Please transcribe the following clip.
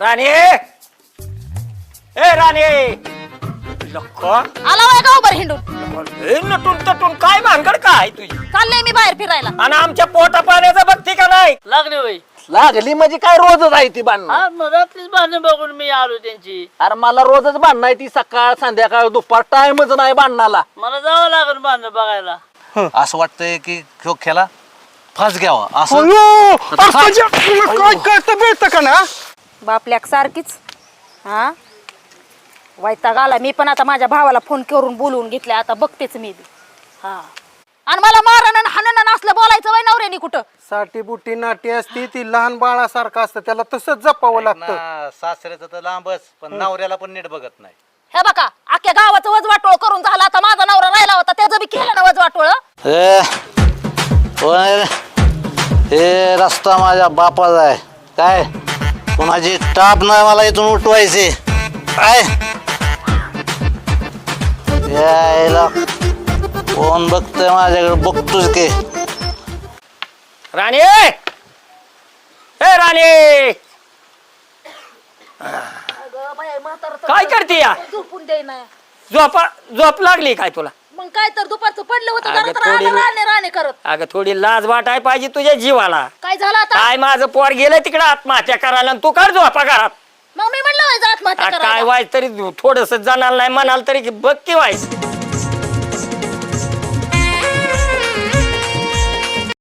राणे! ए राणे! लक्का! आला वय गावभर हिंडून? ए नटून तटून काय भानगड काय तुझी? चाललंय मी बाहेर फिरायला. आणि आमच्या पोटा पाण्याचं बघती का नाही? लागले वय लागली म्हणजे काय रोजच आहे ती भांडणं हा मग रात्रीच भांडण बघून मी आलो त्यांची. अरे मला रोजच भांडणं आहे ती सकाळ संध्याकाळ दुपार. टाइमच नाही भांडणाला मला जावं लागेल भांडण बघायला. असं वाटतंय की ह्यो खेळा? फास घ्यावा असं. अयो, अरे तुला काय कळतं मिळतं का ना? बापल्याक सारखीच. हा? वैताग आला मी पण आता माझ्या भावाला फोन करून बोलवून घेतले आता बघतेच मी बी. हा. आणि मला मारण हाणन असलं बोलायचं वय नवऱ्यानी कुठं? साठी बुटी नाटी असती ती लहान बाळासारखं असतं त्याला तसंच जपावं लागतं ना सासऱ्याचं तर लांबच पण नवऱ्याला पण नीट बघत नाही. हे बघा अख्ख्या गावाचं वजवाटोळ करून झाला आता माझा नवरा राहिला होता त्याचं बी केलं ना वजवाटोळ ए, कोण हे रस्ता माझ्या बापाचा आहे. काय? कोणाची टाप नाही मला इथून उठवायची. काय यायला कोण बघतोय माझ्याकडे? बघतोच की. राणे! ए राणे! काय करते या? झोपून दे ना. झोप झोप लागली काय तुला? मग काय तर दुपारचं पडलं होतं अगं थोडी- आलं राणे राणे करत. अगं थोडी लाज वाटाय पाहिजे तुझ्या जीवाला. काय झालं आता? काय माझं पोर गेलं तिकडे आत्महत्या करायला आणि तू कर झोपा घरात. मग मी म्हणलं होय, जा आत्महत्या आ, काय करायला. व्हायचं तरी थोडस जाणार नाही म्हणाल तरी बघ की व्हायचं.